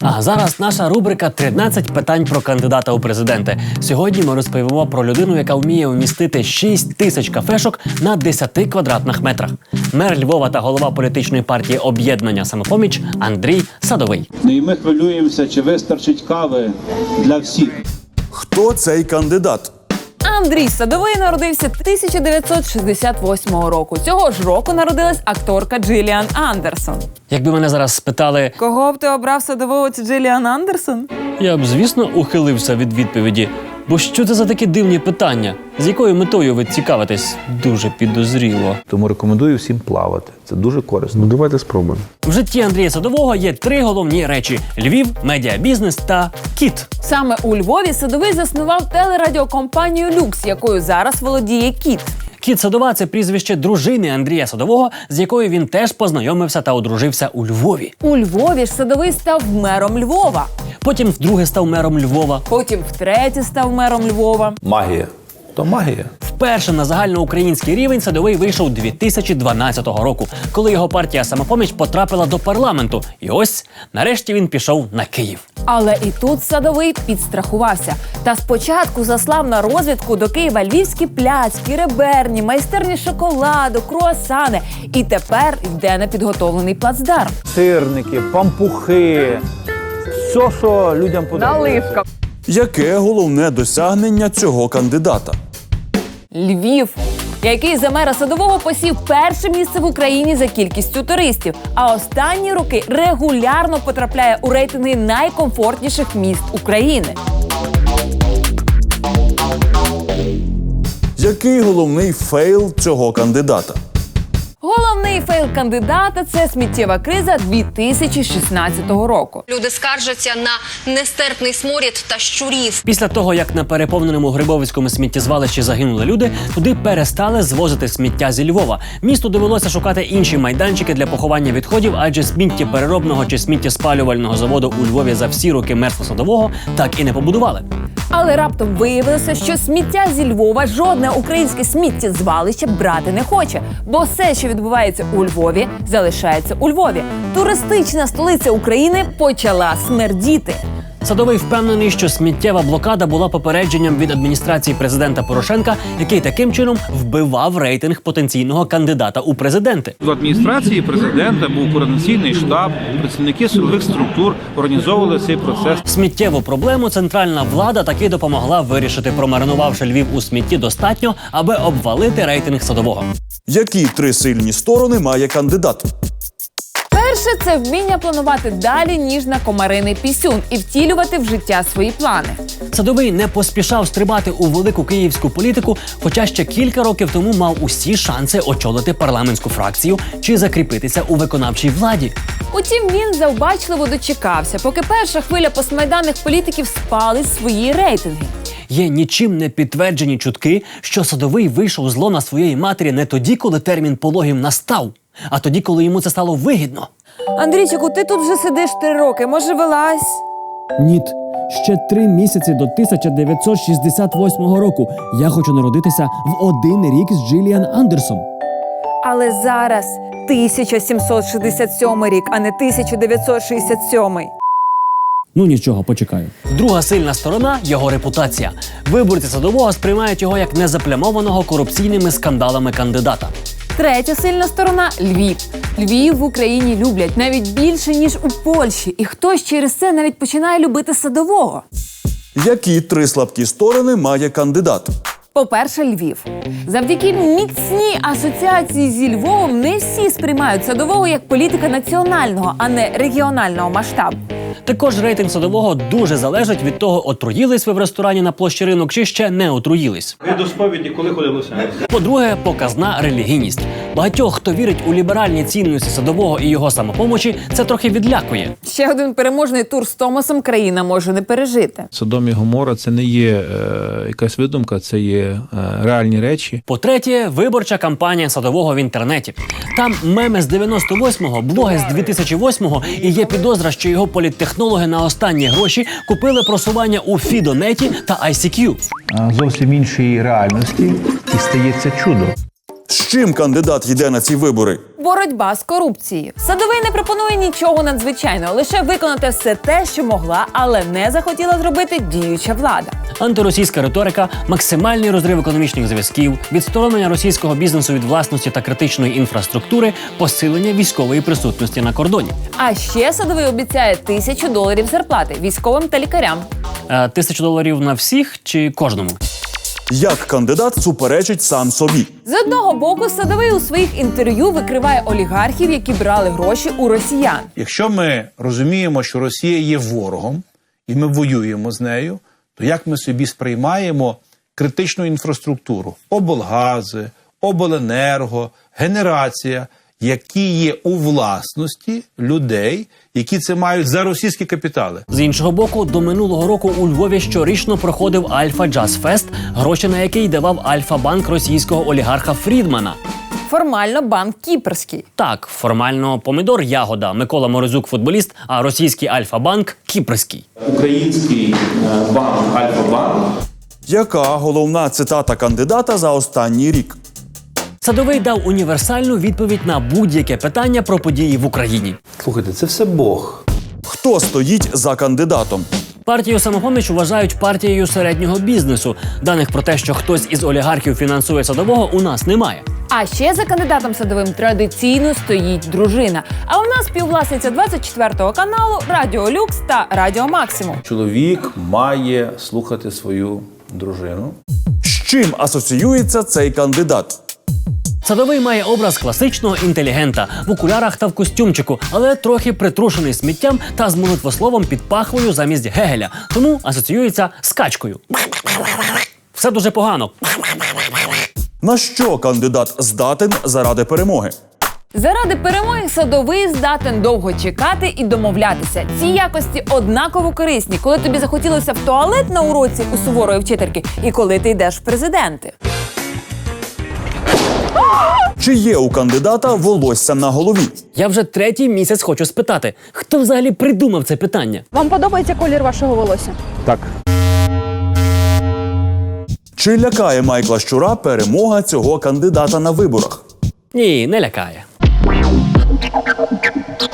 А зараз наша рубрика «13 питань про кандидата у президенти. Сьогодні ми розповімо про людину, яка вміє вмістити 6 тисяч кафешок на 10 квадратних метрах. Мер Львова та голова політичної партії об'єднання самопоміч Андрій Садовий. Ну і ми хвилюємося, чи вистачить кави для всіх. Хто цей кандидат? Андрій Садовий народився 1968 року. Цього ж року народилась акторка Джиліан Андерсон. Якби мене зараз спитали, Кого б ти обрав садового чи Джиліан Андерсон? я б звісно ухилився від відповіді. Бо що це за такі дивні питання? З якою метою ви цікавитесь? Дуже підозріло. Тому рекомендую всім плавати. Це дуже корисно. Ну давайте спробуємо. В житті Андрія Садового є три головні речі: Львів, медіабізнес та кіт. Саме у Львові Садовий заснував телерадіокомпанію Люкс, якою зараз володіє кіт. Кіт Садова це прізвище дружини Андрія Садового, з якою він теж познайомився та одружився у Львові. У Львові ж Садовий став мером Львова. Потім вдруге став мером Львова. Потім втретє став мером Львова. Магія. То магія. Вперше на загальноукраїнський рівень Садовий вийшов 2012 року, коли його партія самопоміч потрапила до парламенту. І ось нарешті він пішов на Київ. Але і тут садовий підстрахувався. Та спочатку заслав на розвідку до Києва львівські пляцки, реберні, майстерні шоколаду, круасани. І тепер йде на підготовлений плацдарм. Сирники, пампухи. Все, що людям подобається. Наливка. Яке головне досягнення цього кандидата? Львів, який за мера садового посів перше місце в Україні за кількістю туристів. А останні роки регулярно потрапляє у рейтинги найкомфортніших міст України. Який головний фейл цього кандидата? Головний фейл кандидата це сміттєва криза 2016 року. Люди скаржаться на нестерпний сморід та щурів. Після того, як на переповненому Грибовицькому сміттєзвалищі загинули люди, туди перестали звозити сміття зі Львова. Місту довелося шукати інші майданчики для поховання відходів, адже сміттєпереробного чи сміттєспалювального заводу у Львові за всі роки мерства садового так і не побудували. Але раптом виявилося, що сміття зі Львова жодне українське сміттєзвалище брати не хоче, бо все, що відбувається у Львові, залишається у Львові. Туристична столиця України почала смердіти. Садовий впевнений, що сміттєва блокада була попередженням від адміністрації президента Порошенка, який таким чином вбивав рейтинг потенційного кандидата у президенти. В адміністрації президента був координаційний штаб, представники силових структур організовували цей процес. Сміттєву проблему центральна влада таки допомогла вирішити, промаринувавши Львів у смітті достатньо, аби обвалити рейтинг садового. Які три сильні сторони має кандидат? Перше це вміння планувати далі, ніж на комариний пісюн, і втілювати в життя свої плани. Садовий не поспішав стрибати у велику київську політику, хоча ще кілька років тому мав усі шанси очолити парламентську фракцію чи закріпитися у виконавчій владі. Утім, він завбачливо дочекався, поки перша хвиля постмайданних політиків спалить свої рейтинги. Є нічим не підтверджені чутки, що садовий вийшов зло на своєї матері не тоді, коли термін пологів настав, а тоді, коли йому це стало вигідно. Андрійчику, ти тут вже сидиш три роки. Може, вилазь? Ніт, ще три місяці до 1968 року. Я хочу народитися в один рік з Джиліан Андерсон. Але зараз 1767 рік, а не 1967. Ну нічого, почекаю. Друга сильна сторона його репутація. Виборці садового сприймають його як незаплямованого корупційними скандалами кандидата. Третя сильна сторона Львів. Львів в Україні люблять навіть більше ніж у Польщі, і хтось через це навіть починає любити садового. Які три слабкі сторони має кандидат? По-перше, Львів. Завдяки міцній асоціації зі Львовом не всі сприймають садового як політика національного, а не регіонального масштабу. Також рейтинг садового дуже залежить від того, отруїлись ви в ресторані на площі ринок чи ще не отруїлись. Ви до сповіді коли ходилися? По-друге, показна релігійність. Багатьох, хто вірить у ліберальні цінності садового і його самопомочі, це трохи відлякує. Ще один переможний тур з Томасом країна може не пережити. Содом і Гомора це не є е, якась видумка, це є е, реальні речі. По-третє, виборча кампанія садового в інтернеті. Там меми з 98-го, блоги з 2008-го і є підозра, що його політтехнологи на останні гроші купили просування у Фідонеті та ICQ. зовсім іншій реальності і стається чудо. З чим кандидат йде на ці вибори? Боротьба з корупцією. Садовий не пропонує нічого надзвичайного, лише виконати все те, що могла, але не захотіла зробити діюча влада. Антиросійська риторика, максимальний розрив економічних зв'язків, відсторонення російського бізнесу від власності та критичної інфраструктури, посилення військової присутності на кордоні. А ще садовий обіцяє тисячу доларів зарплати військовим та лікарям. Е, Тисячу доларів на всіх чи кожному? Як кандидат суперечить сам собі? З одного боку, садовий у своїх інтерв'ю викриває олігархів, які брали гроші у росіян. Якщо ми розуміємо, що Росія є ворогом, і ми воюємо з нею, то як ми собі сприймаємо критичну інфраструктуру, облгази, обленерго, генерація, які є у власності людей, які це мають за російські капітали. З іншого боку, до минулого року у Львові щорічно проходив Альфа Джаз Фест, гроші на який давав Альфа Банк російського олігарха Фрідмана. Формально банк кіпрський. Так, формально помідор ягода, Микола Морозюк футболіст, а російський Альфа Банк кіпрський. Український е, банк Альфа-банк Яка головна цитата кандидата за останній рік? Садовий дав універсальну відповідь на будь-яке питання про події в Україні. Слухайте, це все Бог. Хто стоїть за кандидатом? Партію самопоміч вважають партією середнього бізнесу. Даних про те, що хтось із олігархів фінансує садового, у нас немає. А ще за кандидатом садовим традиційно стоїть дружина. А у нас співвласниця 24 каналу Радіо Люкс та Радіо Максимум. Чоловік має слухати свою дружину. З чим асоціюється цей кандидат? Садовий має образ класичного інтелігента в окулярах та в костюмчику, але трохи притрушений сміттям та з молитвословом під пахвою замість гегеля, тому асоціюється з качкою. Все дуже погано. На що кандидат здатен заради перемоги? Заради перемоги садовий здатен довго чекати і домовлятися. Ці якості однаково корисні, коли тобі захотілося в туалет на уроці у суворої вчительки, і коли ти йдеш в президенти. Чи є у кандидата волосся на голові? Я вже третій місяць хочу спитати, хто взагалі придумав це питання? Вам подобається колір вашого волосся? Так. Чи лякає Майкла Щура перемога цього кандидата на виборах? Ні, не лякає.